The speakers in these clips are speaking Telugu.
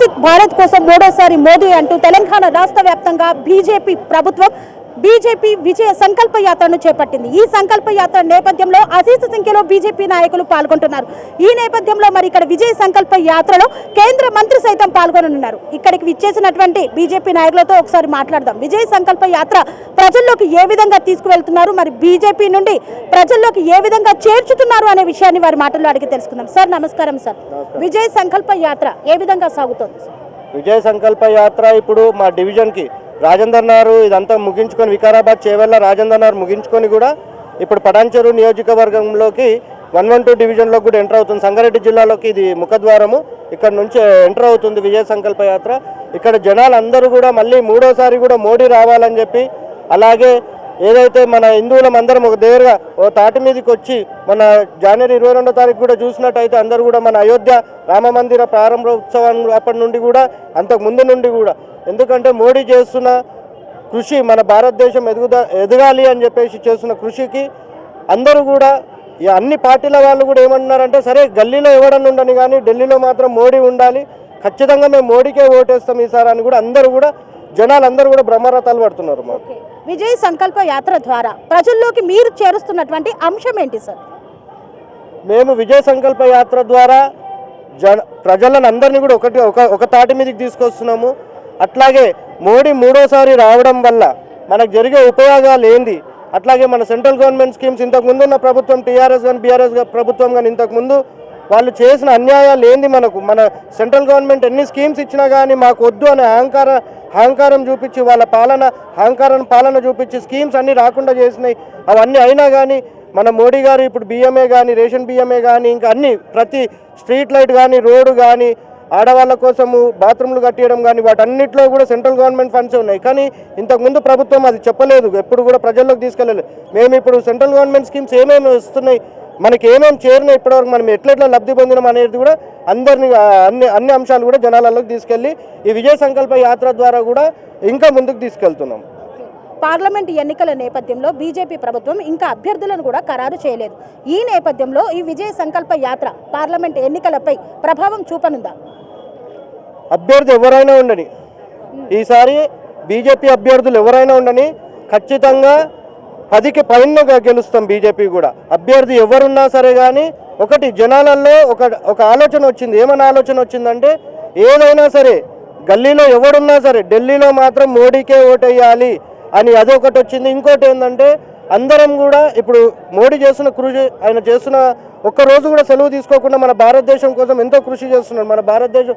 వికసిత్ భారత్ కోసం మూడోసారి మోదీ అంటూ తెలంగాణ రాష్ట్ర వ్యాప్తంగా బీజేపీ ప్రభుత్వం బీజేపీ విజయ సంకల్ప యాత్రను చేపట్టింది. ఈ సంకల్ప యాత్ర నేపథ్యంలో అశేష సంఖ్యలో బీజేపీ నాయకులు పాల్గొంటున్నారు. ఈ నేపథ్యంలో మరి ఇక్కడ విజయ సంకల్ప యాత్రలో కేంద్ర మంత్రి సైతం పాల్గొననున్నారు. ఇక్కడికి విచ్చేసినటువంటి బీజేపీ నాయకులతో ఒకసారి మాట్లాడదాం. విజయ సంకల్ప యాత్ర ప్రజల్లోకి ఏ విధంగా తీసుకువెళ్తున్నారు? మరి బీజేపీ నుండి ప్రజల్లోకి ఏ విధంగా చేర్చుతున్నారు అనే విషయాన్ని వారి మాటల్లో అడిగి తెలుసుకుందాం. సార్ నమస్కారం సార్. విజయ సంకల్ప యాత్ర ఏ విధంగా సాగుతోంది? విజయ సంకల్ప యాత్ర ఇప్పుడు మా డివిజన్కి రాజేందర్ నారు ఇదంతా ముగించుకొని వికారాబాద్ చేవెళ్ళ రాజేందర్ నారు ముగించుకొని కూడా ఇప్పుడు పటాన్చెరు నియోజకవర్గంలోకి వన్ వన్ టూ డివిజన్లోకి కూడా ఎంటర్ అవుతుంది. సంగారెడ్డి జిల్లాలోకి ఇది ముఖద్వారము. ఇక్కడ నుంచి ఎంటర్ అవుతుంది విజయ సంకల్ప యాత్ర. ఇక్కడ జనాలందరూ కూడా మళ్ళీ మూడోసారి కూడా మోడీ రావాలని చెప్పి అలాగే ఏదైతే మన హిందువులం అందరం ఒక దగ్గరగా ఓ తాటి మీదకి వచ్చి మన జనవరి ఇరవై రెండో తారీఖు కూడా చూసినట్టయితే అందరూ కూడా మన అయోధ్య రామ మందిర ప్రారంభ ఉత్సవం అప్పటి నుండి కూడా అంతకు ముందు నుండి కూడా. ఎందుకంటే మోడీ చేస్తున్న కృషి మన భారతదేశం ఎదుగుదా ఎదగాలి అని చెప్పేసి చేస్తున్న కృషికి అందరూ కూడా ఈ అన్ని పార్టీల వాళ్ళు కూడా ఏమంటున్నారంటే సరే గల్లీలో ఎవడన్నా ఉండని కానీ ఢిల్లీలో మాత్రం మోడీ ఉండాలి. ఖచ్చితంగా మేము మోడీకే ఓటేస్తాం ఈసారి అని కూడా అందరూ కూడా జనాలు అందరూ కూడా బ్రహ్మరథాలు పడుతున్నారు ఓకే. విజయ సంకల్ప యాత్ర ద్వారా ప్రజల్లోకి మీరు చేరుస్తున్నటువంటి అంశం ఏంటి సార్? మేము విజయ సంకల్ప యాత్ర ద్వారా జన ప్రజలను అందరినీ కూడా ఒకటి ఒక ఒక తాటి మీదకి తీసుకొస్తున్నాము. అట్లాగే మోడీ మూడోసారి రావడం వల్ల మనకు జరిగే ఉపయోగాలు ఏంది? అట్లాగే మన సెంట్రల్ గవర్నమెంట్ స్కీమ్స్ ఇంతకు ముందు ఉన్న ప్రభుత్వం టీఆర్ఎస్ కానీ బీఆర్ఎస్ ప్రభుత్వం కానీ ఇంతకు ముందు వాళ్ళు చేసిన అన్యాయాలు ఏంది మనకు? మన సెంట్రల్ గవర్నమెంట్ ఎన్ని స్కీమ్స్ ఇచ్చినా కానీ మాకు వద్దు అనే అహంకార అహంకారం చూపించి వాళ్ళ పాలన అహంకారం పాలన చూపించి స్కీమ్స్ అన్నీ రాకుండా చేసినాయి. అవన్నీ అయినా కానీ మన మోడీ గారు ఇప్పుడు బియ్యమే కానీ రేషన్ బియ్యమే కానీ ఇంకా అన్ని ప్రతి స్ట్రీట్ లైట్ కానీ రోడ్డు కానీ ఆడవాళ్ళ కోసము బాత్రూమ్లు కట్టియడం కానీ వాటన్నిటిలో కూడా సెంట్రల్ గవర్నమెంట్ ఫండ్స్ ఉన్నాయి. కానీ ఇంతకుముందు ప్రభుత్వం అది చెప్పలేదు. ఎప్పుడు కూడా ప్రజల్లోకి తీసుకెళ్ళలేదు. మేము ఇప్పుడు సెంట్రల్ గవర్నమెంట్ స్కీమ్స్ ఏమేమి వస్తున్నాయి? మనకి ఏమేమి చేరినాయి ఇప్పటివరకు మనం ఎట్లెట్లా లబ్ధి పొందినాం అనేది కూడా అందరినీ అన్ని అన్ని అంశాలు కూడా జనాలలోకి తీసుకెళ్ళి ఈ విజయ సంకల్ప యాత్ర ద్వారా కూడా ఇంకా ముందుకు తీసుకెళ్తున్నాం. పార్లమెంట్ ఎన్నికల నేపథ్యంలో బీజేపీ ప్రభుత్వం ఇంకా అభ్యర్థులను కూడా ఖరారు చేయలేదు. ఈ నేపథ్యంలో ఈ విజయ సంకల్ప యాత్ర పార్లమెంట్ ఎన్నికలపై ప్రభావం చూపనుందా? అభ్యర్థి ఎవరైనా ఉండని ఈసారి బీజేపీ అభ్యర్థులు ఎవరైనా ఉండని ఖచ్చితంగా పదికి పైన గెలుస్తాం బీజేపీ కూడా. అభ్యర్థి ఎవరున్నా సరే కానీ ఒకటి జనాలలో ఒక ఒక ఆలోచన వచ్చింది. ఏమైనా ఆలోచన వచ్చిందంటే ఏదైనా సరే గల్లీలో ఎవడున్నా సరే ఢిల్లీలో మాత్రం మోడీకే ఓటేయాలి అని అదొకటి వచ్చింది. ఇంకోటి ఏంటంటే అందరం కూడా ఇప్పుడు మోడీ చేస్తున్న కృషి ఆయన చేస్తున్న ఒక్క రోజు కూడా సెలవు తీసుకోకుండా మన భారతదేశం కోసం ఎంతో కృషి చేస్తున్నాడు. మన భారతదేశం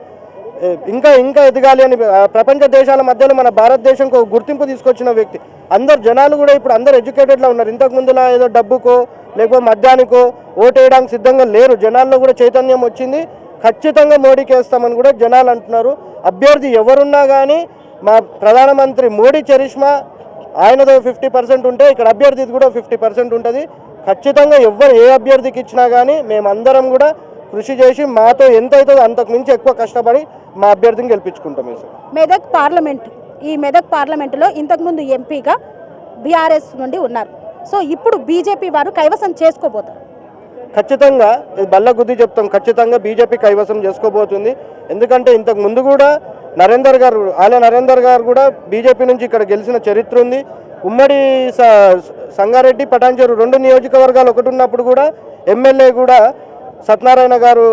ఇంకా ఇంకా ఎదగాలి అని ప్రపంచ దేశాల మధ్యలో మన భారతదేశంకు గుర్తింపు తీసుకొచ్చిన వ్యక్తి. అందరు జనాలు కూడా ఇప్పుడు అందరు ఎడ్యుకేటెడ్లో ఉన్నారు. ఇంతకు ముందులా ఏదో డబ్బుకో లేకపోతే మద్యానికో ఓటేయడానికి సిద్ధంగా లేరు. జనాల్లో కూడా చైతన్యం వచ్చింది. ఖచ్చితంగా మోడీకి వేస్తామని కూడా జనాలు అంటున్నారు. అభ్యర్థి ఎవరున్నా కానీ మా ప్రధానమంత్రి మోడీ చరిష్మా ఆయనదో ఫిఫ్టీ పర్సెంట్ ఉంటే ఇక్కడ అభ్యర్థిది కూడా ఫిఫ్టీ పర్సెంట్ ఉంటుంది. ఖచ్చితంగా ఎవరు ఏ అభ్యర్థికి ఇచ్చినా కానీ మేమందరం కూడా కృషి చేసి మాతో ఎంత అవుతుందో అంతకు మించి ఎక్కువ కష్టపడి మా అభ్యర్థిని గెలిపించుకుంటాం మెదక్ పార్లమెంట్ ఈ మెదక్ పార్లమెంటులో ఇంతకుముందు ఎంపీగా బీఆర్ఎస్ నుండి ఉన్నారు. సో ఇప్పుడు బీజేపీ వారు కైవసం చేసుకోబోతారు. ఖచ్చితంగా బల్ల గుద్ది చెప్తాం ఖచ్చితంగా బీజేపీ కైవసం చేసుకోబోతుంది. ఎందుకంటే ఇంతకు ముందు కూడా నరేందర్ గారు ఆలయ నరేందర్ గారు కూడా బీజేపీ నుంచి ఇక్కడ గెలిచిన చరిత్ర ఉంది. ఉమ్మడి సంగారెడ్డి పటాన్చెరు రెండు నియోజకవర్గాలు ఒకటి ఉన్నప్పుడు కూడా ఎమ్మెల్యే కూడా సత్యనారాయణ గారు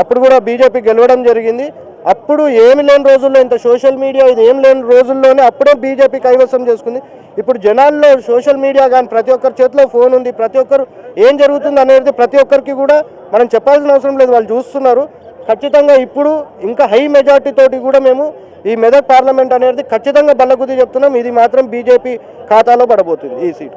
అప్పుడు కూడా బీజేపీ గెలవడం జరిగింది. అప్పుడు ఏమి లేని రోజుల్లో ఇంత సోషల్ మీడియా ఇది ఏం లేని రోజుల్లోనే అప్పుడే బీజేపీ కైవసం చేసుకుంది. ఇప్పుడు జనాల్లో సోషల్ మీడియా కానీ ప్రతి ఒక్కరి చేతిలో ఫోన్ ఉంది. ప్రతి ఒక్కరు ఏం జరుగుతుంది అనేది ప్రతి ఒక్కరికి కూడా మనం చెప్పాల్సిన అవసరం లేదు. వాళ్ళు చూస్తున్నారు. ఖచ్చితంగా ఇప్పుడు ఇంకా హై మెజార్టీ తోటి కూడా మేము ఈ మెదక్ పార్లమెంట్ అనేది ఖచ్చితంగా బల్లగుద్ది చెప్తున్నాం. ఇది మాత్రం బీజేపీ ఖాతాలో పడబోతుంది. ఈ సీట్.